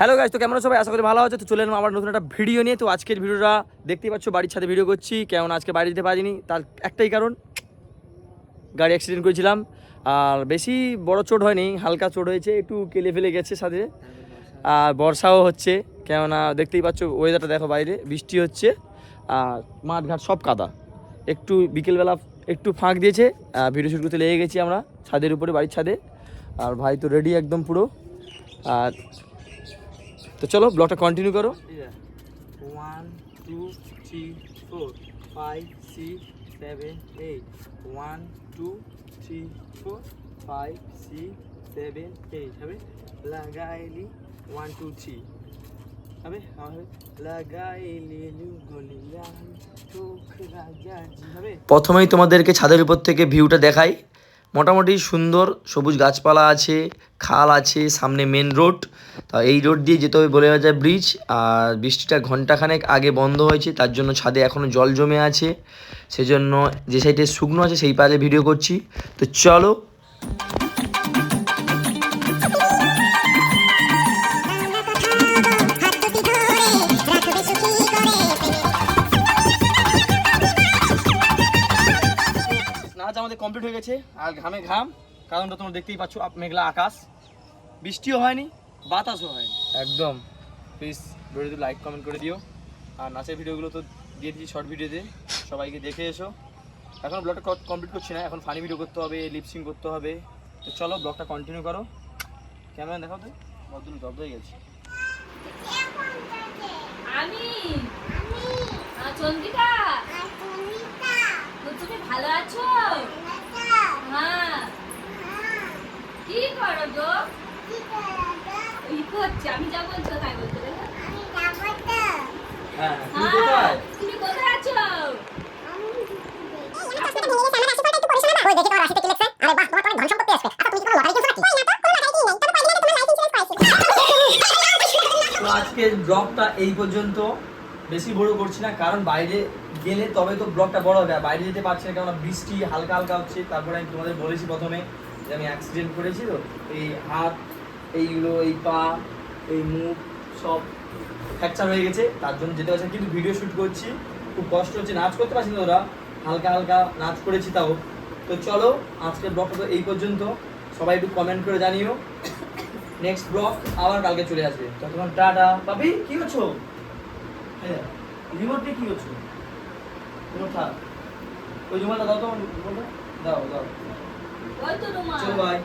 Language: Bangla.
হ্যালো গাইজ তো কেমন সবাই? আশা করি ভালো আছে। তো চলে এলাম আবার নতুন একটা ভিডিও নিয়ে। তো আজকের ভিডিওটা দেখতেই পাচ্ছ, বাড়ির ছাদে ভিডিও করছি। কেমন আজকে বাড়ি যেতে পারিনি, তার একটাই কারণ, গাড়ি অ্যাক্সিডেন্ট করেছিলাম। আর বেশি বড় চোট হয়নি, হালকা চোট হয়েছে, একটু কেলে ফেলে গেছে সাথে আর বর্ষাও হচ্ছে, কেননা দেখতেই পাচ্ছ ওয়েদারটা দেখো বাইরে, বৃষ্টি হচ্ছে, আর মাঠ ঘাট সব কাদা। একটু বিকেলবেলা একটু ফাঁক দিয়েছে ভিডিও শুট করতে লেগে গেছি আমরা, ছাদের উপরে, বাড়ির ছাদে। আর ভাই তো রেডি একদম পুরো। আর তো চলো ব্লগটা কন্টিনিউ করো। One two three four five six seven eight one two three four five six seven eight হবে? লাগাইলি। ওয়ান টু থ্রি হবে প্রথমেই তোমাদেরকে ছাদের উপর থেকে ভিউটা দেখাই। মোটামুটি সুন্দর সবুজ গাছপালা আছে, খাল আছে, সামনে মেন রোড তা এই রোড দিয়ে যেতে হবে বলে যায় ব্রিজ আর বৃষ্টিটা ঘন্টাখানেক আগে বন্ধ হয়েছে, তার জন্য ছাদে এখনও জল জমে আছে। সেজন্য যে সাইডে শুকনো আছে, সেই পাশে ভিডিও করছি। তো চলো নাচ আমাদের কমপ্লিট হয়ে গেছে। আর ঘামে ঘাম কারণটা তোমরা দেখতেই পাচ্ছ মেঘলা আকাশ। বৃষ্টিও হয়নি বাতাসও হয়নি। একদম। প্লিজ ভিডিওতে লাইক কমেন্ট করে দিও। আর নাচের ভিডিওগুলো তো দিয়ে দিচ্ছি শর্ট ভিডিওতে সবাইকে দেখে এসো। এখন ব্লগটা কমপ্লিট করছি না এখন ফানি ভিডিও করতে হবে লিপসিং করতে হবে। তো চলো ব্লগটা কন্টিনিউ করো। ক্যামেরা দেখাও তো। বদল জব হয়ে গেছে। আমি। চন্দ্রিকা তো তুমি ভালো আছো হ্যাঁ কি করো গো ই আমি যা বলছো তাই দেখো হ্যাঁ হ্যাঁ, তুমি তো আজকের ব্লগটা এই পর্যন্ত। বেশি বড় করছি না কারণ বাইরে গেলে তবে তো ব্লগটা বড় হবে বাইরে যেতে পারছি না কারণ বৃষ্টি হালকা হালকা হচ্ছে তারপরে আমি তোমাদের বলেছি প্রথমে। যে আমি অ্যাক্সিডেন্ট করেছি তো, এই হাত, এইগুলো, এই পা, এই মুখ সব ফ্র্যাকচার হয়ে গেছে, তার জন্য যেতে পারছি কিন্তু ভিডিও শ্যুট করছি, খুব কষ্ট হচ্ছে, নাচ করতে পারছি না ওরা। হালকা হালকা নাচ করেছি তাও। তো চলো, আজকের ব্লগটা তো এই পর্যন্ত। সবাই একটু কমেন্ট করে জানিও। নেক্সট ব্লগ আবার কালকে চলে আসবে। ততক্ষণ টাটা। পাপি কি করছ? রিমোট দিয়ে কি করছ? ওই রুমালটা দাও তো দাও দাও। ওই তো রুমা চলো বাই